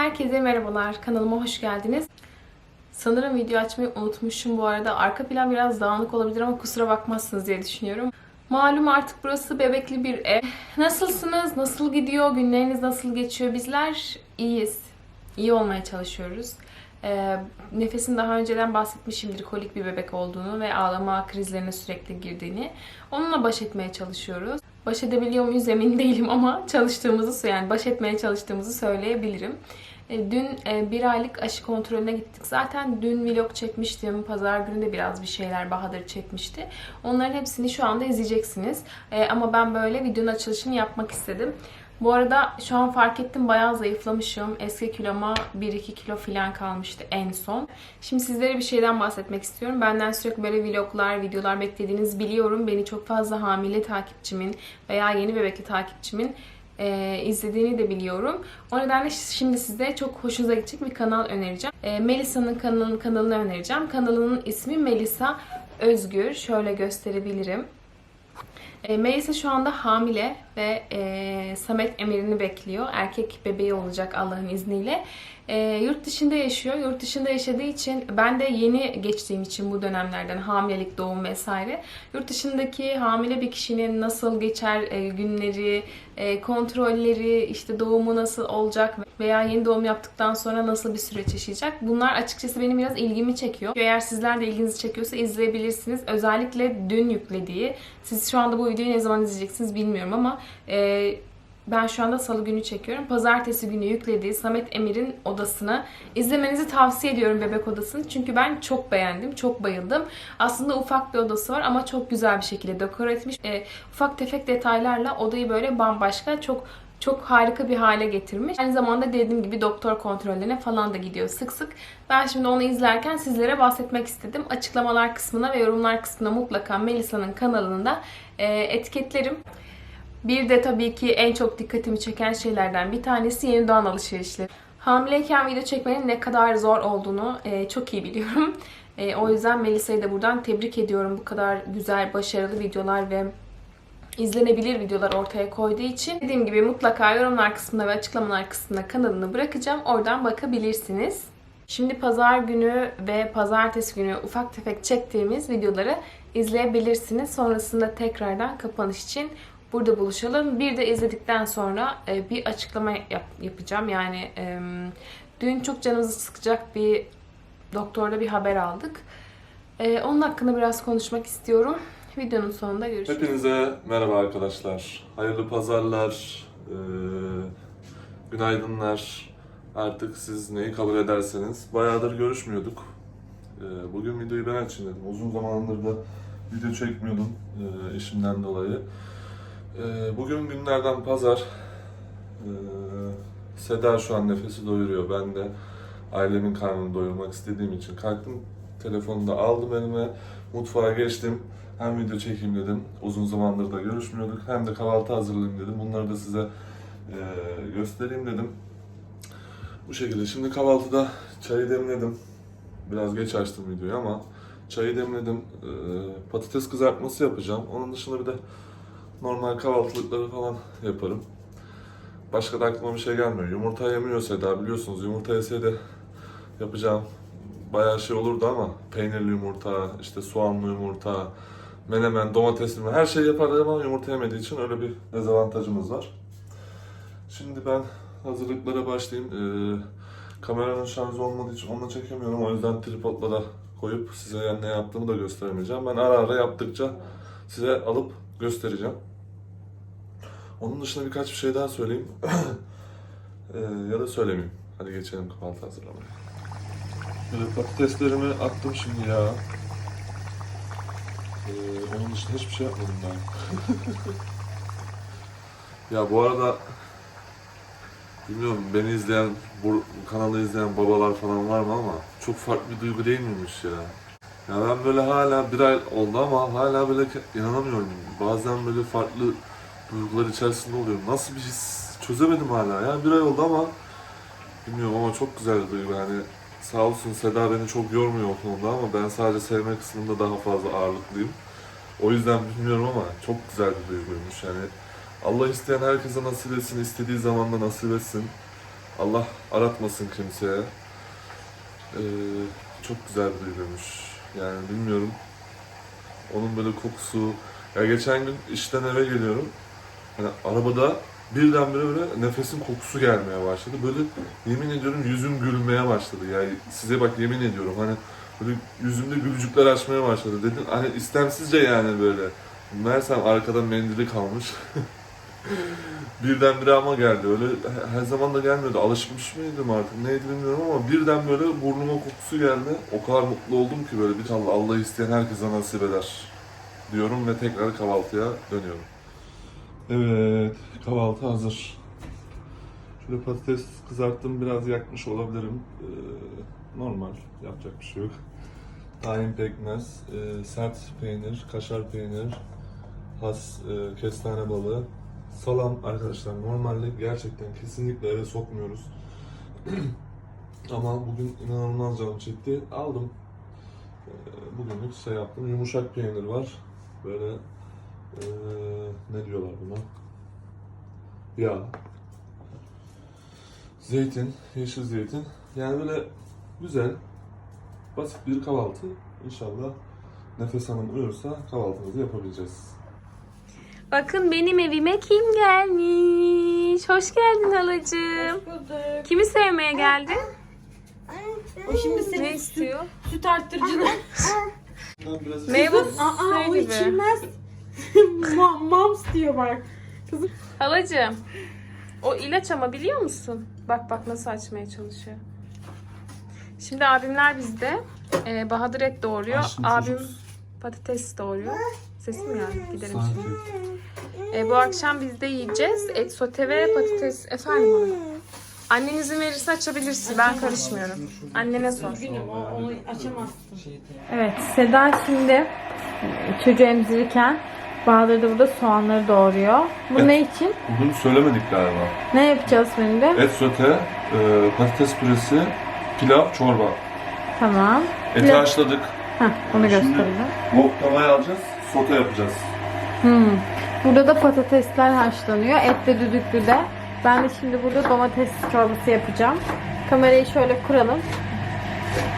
Herkese merhabalar. Kanalıma hoş geldiniz. Sanırım video açmayı unutmuşum bu arada. Arka plan biraz dağınık olabilir ama kusura bakmazsınız diye düşünüyorum. Malum artık burası bebekli bir ev. Nasılsınız? Nasıl gidiyor? Günleriniz nasıl geçiyor? Bizler iyiyiz. İyi olmaya çalışıyoruz. Ee, Nefes'in daha önceden bahsetmişimdir kolik bir bebek olduğunu ve ağlama krizlerine sürekli girdiğini. Onunla baş etmeye çalışıyoruz. Baş edebiliyor muyuz emin değilim ama çalıştığımızı yani baş etmeye çalıştığımızı söyleyebilirim. E, Dün e, bir aylık aşı kontrolüne gittik. Zaten dün vlog çekmiştim. Pazar günü de biraz bir şeyler Bahadır çekmişti. Onların hepsini şu anda izleyeceksiniz. E, Ama ben böyle videonun açılışını yapmak istedim. Bu arada şu an fark ettim bayağı zayıflamışım. Eski kiloma 1-2 kilo falan kalmıştı en son. Şimdi sizlere bir şeyden bahsetmek istiyorum. Benden sürekli böyle vloglar, videolar beklediğinizi biliyorum. Beni çok fazla hamile takipçimin veya yeni bebekli takipçimin e, izlediğini de biliyorum. O nedenle şimdi size çok hoşunuza gidecek bir kanal önereceğim. E, Melisa'nın kanalını, kanalını önereceğim. Kanalının ismi Melisa Özgür. Şöyle gösterebilirim. E, Melisa şu anda hamile ve e, Samet Emir'ini bekliyor. Erkek bebeği olacak Allah'ın izniyle. E, yurt dışında yaşıyor. Yurt dışında yaşadığı için ben de yeni geçtiğim için bu dönemlerden hamilelik, doğum vesaire. Yurt dışındaki hamile bir kişinin nasıl geçer e, günleri, e, kontrolleri, işte doğumu nasıl olacak veya yeni doğum yaptıktan sonra nasıl bir süreç yaşayacak. Bunlar açıkçası benim biraz ilgimi çekiyor. Eğer sizler de ilginizi çekiyorsa izleyebilirsiniz. Özellikle dün yüklediği. Siz şu anda bu videoyu ne zaman izleyeceksiniz bilmiyorum ama e, ben şu anda salı günü çekiyorum. Pazartesi günü yüklediği Samet Emir'in odasını izlemenizi tavsiye ediyorum bebek odasını. Çünkü ben çok beğendim, çok bayıldım. Aslında ufak bir odası var ama çok güzel bir şekilde dekore etmiş. E, ufak tefek detaylarla odayı böyle bambaşka, çok çok harika bir hale getirmiş. Aynı zamanda dediğim gibi doktor kontrollerine falan da gidiyor sık sık. Ben şimdi onu izlerken sizlere bahsetmek istedim. Açıklamalar kısmına ve yorumlar kısmına mutlaka Melisa'nın kanalını da e, etiketlerim. Bir de tabii ki en çok dikkatimi çeken şeylerden bir tanesi yeni doğan alışverişleri. Hamileyken video çekmenin ne kadar zor olduğunu e, çok iyi biliyorum. E, o yüzden Melisa'yı da buradan tebrik ediyorum. Bu kadar güzel, başarılı videolar ve izlenebilir videolar ortaya koyduğu için. Dediğim gibi mutlaka yorumlar kısmına ve açıklamalar kısmına kanalını bırakacağım. Oradan bakabilirsiniz. Şimdi pazar günü ve pazartesi günü ufak tefek çektiğimiz videoları izleyebilirsiniz. Sonrasında tekrardan kapanış için burada buluşalım. Bir de izledikten sonra e, bir açıklama yap- yapacağım. Yani e, dün çok canımızı sıkacak bir doktorda bir haber aldık. E, onun hakkında biraz konuşmak istiyorum. Videonun sonunda görüşürüz. Hepinize merhaba arkadaşlar. Hayırlı pazarlar, eee, günaydınlar. Artık siz neyi kabul ederseniz. Bayağıdır görüşmüyorduk. Eee, bugün videoyu ben açayım dedim. Uzun zamandır da video çekmiyordum eee, işimden dolayı. Eee, bugün günlerden pazar. Eee, Seda şu an nefesi doyuruyor. Ben de ailemin karnını doyurmak istediğim için kalktım. Telefonu da aldım elime. Mutfağa geçtim. Hem video çekeyim dedim. Uzun zamandır da görüşmüyorduk. Hem de kahvaltı hazırlayayım dedim. Bunları da size eee, göstereyim dedim. Bu şekilde. Şimdi kahvaltıda çayı demledim. Biraz geç açtım videoyu ama çayı demledim. Eee, patates kızartması yapacağım. Onun dışında bir de normal kahvaltılıkları falan yaparım. Başka da aklıma bir şey gelmiyor. Yumurta yemiyor Seda biliyorsunuz. Yumurta yeseydi yapacağım bayağı şey olurdu ama peynirli yumurta, işte soğanlı yumurta, menemen, domatesli her şey yapardı ama yumurta yemediği için öyle bir dezavantajımız var. Şimdi ben hazırlıklara başlayayım. Ee, kameranın şarjı olmadığı için onu çekemiyorum. O yüzden tripodlara koyup size yani ne yaptığımı da gösteremeyeceğim. Ben ara ara yaptıkça size alıp göstereceğim. Onun dışında birkaç bir şey daha söyleyeyim. Ee, ya da söylemeyeyim. Hadi geçelim kahvaltı hazırlamaya. Böyle patateslerimi attım şimdi ya. Ee, onun dışında hiçbir şey yapmadım ben. ya bu arada bilmiyorum beni izleyen, bu kanalı izleyen babalar falan var mı ama çok farklı bir duygu değil miymiş ya? Ya ben böyle hala bir ay oldu ama hala böyle inanamıyorum. Bazen böyle farklı duygular içerisinde oluyorum. Nasıl bir his çözemedim hala ya. Bir ay oldu ama bilmiyorum ama çok güzel duygu. Yani sağ olsun Seda beni çok yormuyor o konuda ama ben sadece sevme kısmında daha fazla ağırlıklıyım. O yüzden bilmiyorum ama çok güzel bir duyguymuş yani. Allah isteyen herkese nasip etsin, istediği zaman da nasip etsin. Allah aratmasın kimseye. Ee, çok güzel bir duyguymuş. Yani bilmiyorum. Onun böyle kokusu. Ya geçen gün işten eve geliyorum. Hani arabada birdenbire böyle nefesin kokusu gelmeye başladı. Böyle yemin ediyorum yüzüm gülmeye başladı. Yani size bak yemin ediyorum hani böyle yüzümde gülücükler açmaya başladı. Dedim hani istemsizce yani böyle. Meğersem arkada mendili kalmış. birdenbire ama geldi. Öyle he- her zaman da gelmiyordu. Alışmış mıydım artık neydi bilmiyorum ama birden böyle burnuma kokusu geldi. O kadar mutlu oldum ki böyle bir Allah Allah isteyen herkese nasip eder diyorum ve tekrar kahvaltıya dönüyorum. Evet, kahvaltı hazır. Şöyle patates kızarttım, biraz yakmış olabilirim. Ee, normal, yapacak bir şey yok. Tahin pekmez, e, sert peynir, kaşar peynir, has e, kestane balığı, salam arkadaşlar. Normalde gerçekten kesinlikle eve sokmuyoruz. Ama bugün inanılmaz canım çekti. Aldım. Ee, bugünlük şey yaptım. Yumuşak peynir var. Böyle ee, ne diyorlar buna? Yağ. Zeytin, yeşil zeytin. Yani böyle güzel, basit bir kahvaltı. İnşallah Nefes Hanım uyursa kahvaltımızı yapabileceğiz. Bakın benim evime kim gelmiş? Hoş geldin halacığım. bulduk. Kimi sevmeye geldin? O şimdi Ne senin süt, istiyor? süt arttırıcını. Meyve Aa suyu o gibi. içilmez. Ma- Mams diyor bak. Halacığım. O ilaç ama biliyor musun? Bak bak nasıl açmaya çalışıyor. Şimdi abimler bizde. Ee, Bahadır et doğuruyor. Abim çocuk. patates doğuruyor. Sesim ya giderim şimdi. Ee, bu akşam bizde yiyeceğiz. Et sote ve patates. Efendim hanım? Annen izin verirse açabilirsin. Ben karışmıyorum. Annene sor. Gülüm o, onu açamazsın. Evet, Seda şimdi çocuğu emzirirken Bahadır da burada soğanları doğruyor. Bu Evet. ne için? Bugün söylemedik galiba. Ne yapacağız menüde? Et sote, e, patates püresi, pilav, çorba. Tamam. Eti Pilav- haşladık. Heh, onu Şimdi- göstereceğim. Bu tavaya alacağız, sote yapacağız. Hmm. Burada da patatesler haşlanıyor. Et de düdüklü de. Ben de şimdi burada domates çorbası yapacağım. Kamerayı şöyle kuralım.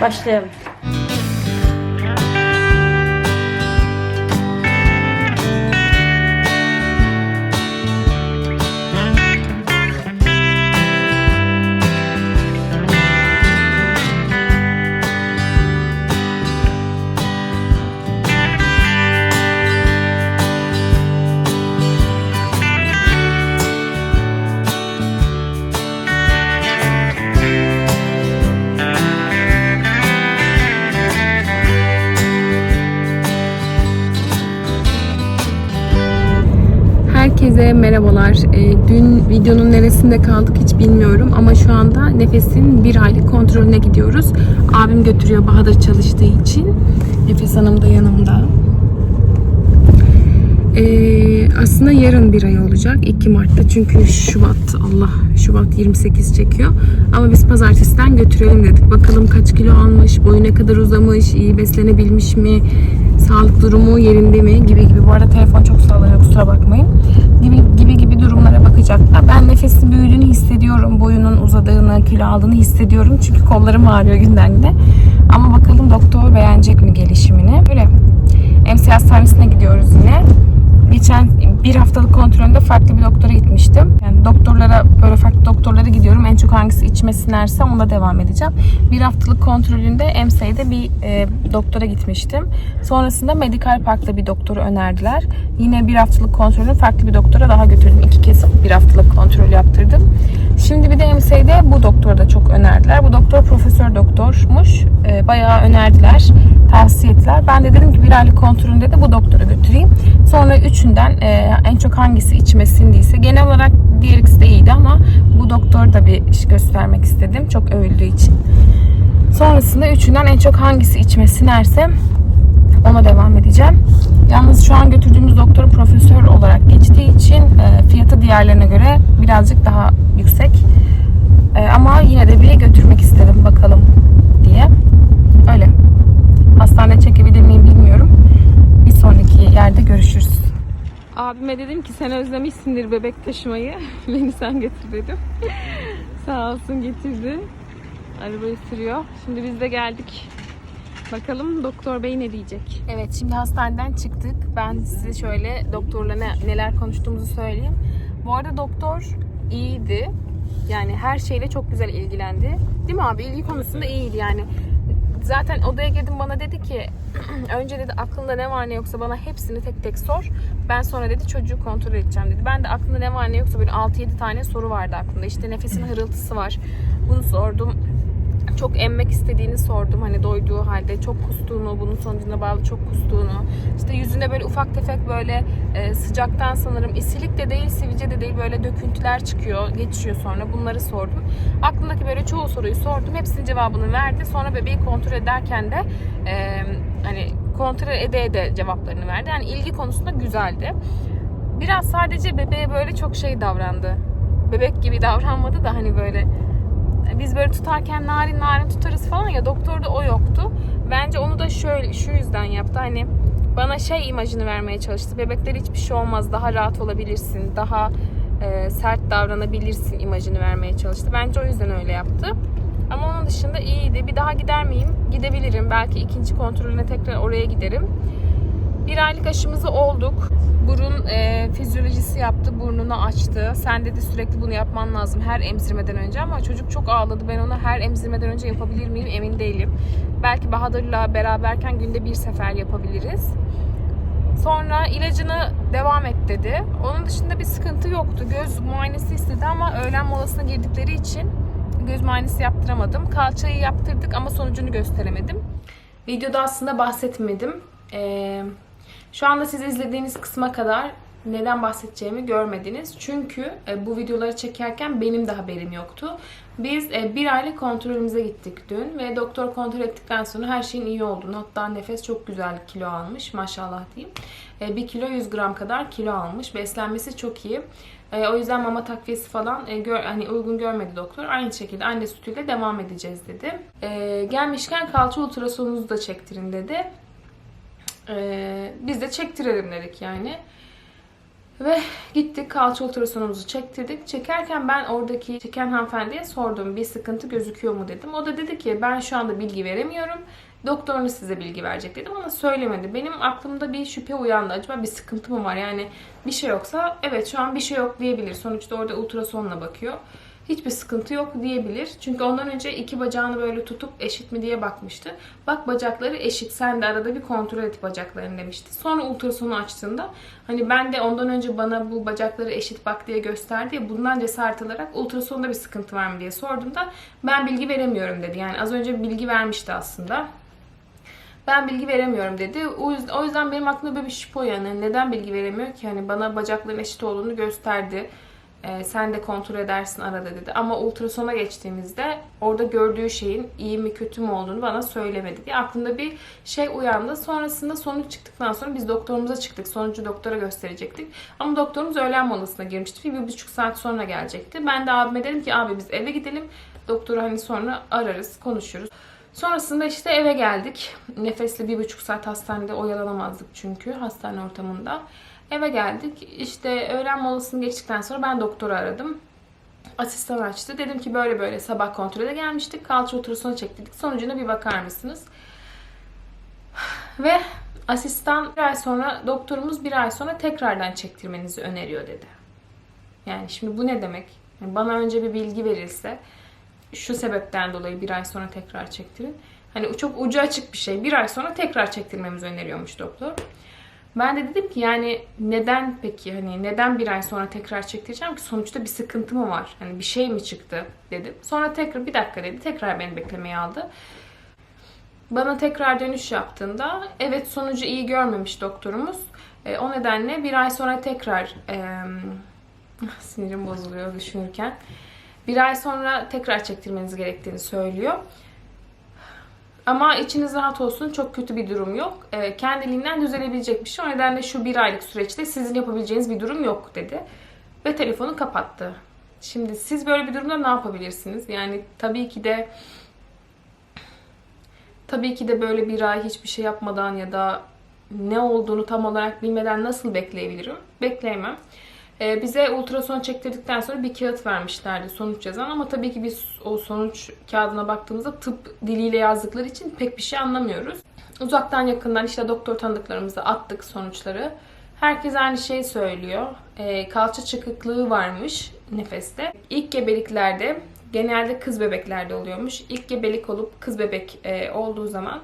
Başlayalım. Herkese merhabalar. Ee, dün videonun neresinde kaldık hiç bilmiyorum ama şu anda Nefes'in bir aylık kontrolüne gidiyoruz. Abim götürüyor Bahadır çalıştığı için. Nefes Hanım da yanımda. Ee, aslında yarın bir ay olacak 2 Mart'ta. Çünkü Şubat Allah Şubat 28 çekiyor. Ama biz pazartesiden götürelim dedik. Bakalım kaç kilo almış boyu ne kadar uzamış iyi beslenebilmiş mi sağlık durumu yerinde mi gibi gibi. Bu arada telefon çok sallanıyor kusura bakmayın. Gibi gibi gibi durumlara bakacaklar. Ben nefesin büyüdüğünü hissediyorum. Boyunun uzadığını kilo aldığını hissediyorum. Çünkü kollarım ağrıyor günden güne. Ama bakalım doktor beğenecek mi gelişimini? Öyle MC hastanesine gidiyoruz yine geçen bir haftalık kontrolünde farklı bir doktora doktorlara böyle farklı doktorlara gidiyorum. En çok hangisi içime sinerse ona devam edeceğim. Bir haftalık kontrolünde EMSA'de bir e, doktora gitmiştim. Sonrasında Medical Park'ta bir doktoru önerdiler. Yine bir haftalık kontrolünü farklı bir doktora daha götürdüm. İki kez bir haftalık kontrol yaptırdım. Şimdi bir de EMSA'de bu doktoru da çok önerdiler. Bu doktor profesör doktormuş. E, bayağı önerdiler, tavsiye ettiler. Ben de dedim ki bir aylık kontrolünde de bu doktora götüreyim. Sonra üçünden e, en çok hangisi içime sindiyse genel olarak diğer ikisi de iyiydi ama bu doktor da bir iş göstermek istedim çok övüldüğü için. Sonrasında üçünden en çok hangisi içime sinerse ona devam edeceğim. Yalnız şu an götürdüğümüz doktor profesör olarak geçtiği için e, fiyatı diğerlerine göre birazcık daha yüksek. E, ama yine de bir götürmek istedim bakalım diye. Öyle. Hastanede çekebilir miyim bilmiyorum. Bir sonraki yerde görüşürüz. Abime dedim ki sen özlemişsindir bebek taşımayı. Beni sen götür dedim. Sağ olsun getirdi. Arabayı sürüyor. Şimdi biz de geldik. Bakalım doktor bey ne diyecek? Evet şimdi hastaneden çıktık. Ben size şöyle doktorla ne, neler konuştuğumuzu söyleyeyim. Bu arada doktor iyiydi. Yani her şeyle çok güzel ilgilendi. Değil mi abi? İlgi konusunda iyiydi yani. Zaten odaya girdim bana dedi ki önce dedi aklında ne var ne yoksa bana hepsini tek tek sor. Ben sonra dedi çocuğu kontrol edeceğim dedi. Ben de aklında ne var ne yoksa böyle 6-7 tane soru vardı aklımda. İşte nefesin hırıltısı var. Bunu sordum çok emmek istediğini sordum. Hani doyduğu halde çok kustuğunu, bunun sonucuna bağlı çok kustuğunu. İşte yüzünde böyle ufak tefek böyle e, sıcaktan sanırım isilik de değil, sivilce de değil böyle döküntüler çıkıyor, geçiyor sonra. Bunları sordum. Aklımdaki böyle çoğu soruyu sordum. Hepsinin cevabını verdi. Sonra bebeği kontrol ederken de e, hani kontrol ede ede cevaplarını verdi. Yani ilgi konusunda güzeldi. Biraz sadece bebeğe böyle çok şey davrandı. Bebek gibi davranmadı da hani böyle biz böyle tutarken narin narin tutarız falan ya doktorda o yoktu. Bence onu da şöyle şu yüzden yaptı. Hani bana şey imajını vermeye çalıştı. Bebekler hiçbir şey olmaz. Daha rahat olabilirsin. Daha e, sert davranabilirsin imajını vermeye çalıştı. Bence o yüzden öyle yaptı. Ama onun dışında iyiydi. Bir daha gider miyim? Gidebilirim. Belki ikinci kontrolüne tekrar oraya giderim. Bir aylık aşımızı olduk. Burun e, fizyolojisi yaptı, burnunu açtı. Sen dedi sürekli bunu yapman lazım her emzirmeden önce ama çocuk çok ağladı. Ben ona her emzirmeden önce yapabilir miyim emin değilim. Belki Bahadır'la beraberken günde bir sefer yapabiliriz. Sonra ilacını devam et dedi. Onun dışında bir sıkıntı yoktu. Göz muayenesi istedi ama öğlen molasına girdikleri için göz muayenesi yaptıramadım. Kalçayı yaptırdık ama sonucunu gösteremedim. Videoda aslında bahsetmedim. Ee, şu anda siz izlediğiniz kısma kadar neden bahsedeceğimi görmediniz. Çünkü e, bu videoları çekerken benim de haberim yoktu. Biz e, bir aylık kontrolümüze gittik dün ve doktor kontrol ettikten sonra her şeyin iyi olduğunu hatta nefes çok güzel kilo almış maşallah diyeyim. E, 1 kilo 100 gram kadar kilo almış. Beslenmesi çok iyi. E, o yüzden mama takviyesi falan e, hani uygun görmedi doktor. Aynı şekilde anne sütüyle devam edeceğiz dedi. E, gelmişken kalça ultrasonunuzu da çektirin dedi. Ee, biz de çektirelim dedik yani. Ve gittik kalça ultrasonumuzu çektirdik. Çekerken ben oradaki çeken hanımefendiye sordum bir sıkıntı gözüküyor mu dedim. O da dedi ki ben şu anda bilgi veremiyorum. Doktorunuz size bilgi verecek dedim ama söylemedi. Benim aklımda bir şüphe uyandı. Acaba bir sıkıntı mı var? Yani bir şey yoksa evet şu an bir şey yok diyebilir. Sonuçta orada ultrasonla bakıyor. Hiçbir sıkıntı yok diyebilir. Çünkü ondan önce iki bacağını böyle tutup eşit mi diye bakmıştı. Bak bacakları eşit. Sen de arada bir kontrol et bacaklarını demişti. Sonra ultrasonu açtığında hani ben de ondan önce bana bu bacakları eşit bak diye gösterdi ya bundan cesaret alarak ultrasonda bir sıkıntı var mı diye sorduğumda ben bilgi veremiyorum dedi. Yani az önce bilgi vermişti aslında. Ben bilgi veremiyorum dedi. O yüzden, o yüzden benim aklımda böyle bir şüphe uyanıyor. Neden bilgi veremiyor ki? Hani bana bacakların eşit olduğunu gösterdi. Ee, sen de kontrol edersin arada dedi. Ama ultrasona geçtiğimizde orada gördüğü şeyin iyi mi kötü mü olduğunu bana söylemedi diye aklımda bir şey uyandı. Sonrasında sonuç çıktıktan sonra biz doktorumuza çıktık. Sonucu doktora gösterecektik. Ama doktorumuz öğlen molasına girmişti. Bir buçuk saat sonra gelecekti. Ben de abime dedim ki abi biz eve gidelim. Doktoru hani sonra ararız, konuşuruz. Sonrasında işte eve geldik. Nefesli bir buçuk saat hastanede oyalanamazdık çünkü hastane ortamında. Eve geldik. İşte öğlen molasını geçtikten sonra ben doktoru aradım. Asistan açtı. Dedim ki böyle böyle sabah kontrole gelmiştik. Kalça ultrasonu çektirdik. Sonucuna bir bakar mısınız? Ve asistan bir ay sonra doktorumuz bir ay sonra tekrardan çektirmenizi öneriyor dedi. Yani şimdi bu ne demek? Bana önce bir bilgi verilse şu sebepten dolayı bir ay sonra tekrar çektirin. Hani çok ucu açık bir şey. Bir ay sonra tekrar çektirmemizi öneriyormuş doktor. Ben de dedim ki yani neden peki hani neden bir ay sonra tekrar çektireceğim ki sonuçta bir sıkıntı mı var? Hani bir şey mi çıktı dedim. Sonra tekrar bir dakika dedi. Tekrar beni beklemeye aldı. Bana tekrar dönüş yaptığında evet sonucu iyi görmemiş doktorumuz. E, o nedenle bir ay sonra tekrar e, sinirim bozuluyor düşünürken. Bir ay sonra tekrar çektirmeniz gerektiğini söylüyor. Ama içiniz rahat olsun çok kötü bir durum yok. E, kendiliğinden düzelebilecek bir şey. O nedenle şu bir aylık süreçte sizin yapabileceğiniz bir durum yok dedi. Ve telefonu kapattı. Şimdi siz böyle bir durumda ne yapabilirsiniz? Yani tabii ki de tabii ki de böyle bir ay hiçbir şey yapmadan ya da ne olduğunu tam olarak bilmeden nasıl bekleyebilirim? Bekleyemem. Ee, bize ultrason çektirdikten sonra bir kağıt vermişlerdi sonuç yazan ama tabii ki biz o sonuç kağıdına baktığımızda tıp diliyle yazdıkları için pek bir şey anlamıyoruz. Uzaktan yakından işte doktor tanıdıklarımıza attık sonuçları. Herkes aynı şeyi söylüyor. Ee, kalça çıkıklığı varmış nefeste. İlk gebeliklerde genelde kız bebeklerde oluyormuş. İlk gebelik olup kız bebek e, olduğu zaman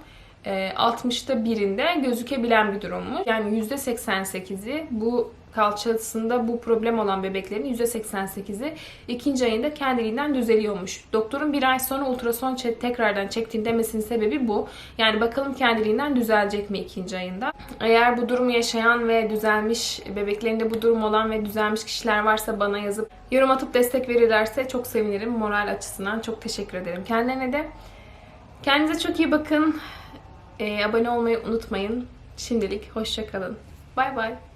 e, 60'ta birinde gözükebilen bir durummuş. Yani %88'i bu kalçasında bu problem olan bebeklerin %88'i ikinci ayında kendiliğinden düzeliyormuş. Doktorun bir ay sonra ultrason çe- tekrardan çektiğin demesinin sebebi bu. Yani bakalım kendiliğinden düzelecek mi ikinci ayında. Eğer bu durumu yaşayan ve düzelmiş, bebeklerinde bu durum olan ve düzelmiş kişiler varsa bana yazıp yorum atıp destek verirlerse çok sevinirim. Moral açısından çok teşekkür ederim. Kendilerine de kendinize çok iyi bakın. Ee, abone olmayı unutmayın. Şimdilik hoşçakalın. Bay bay.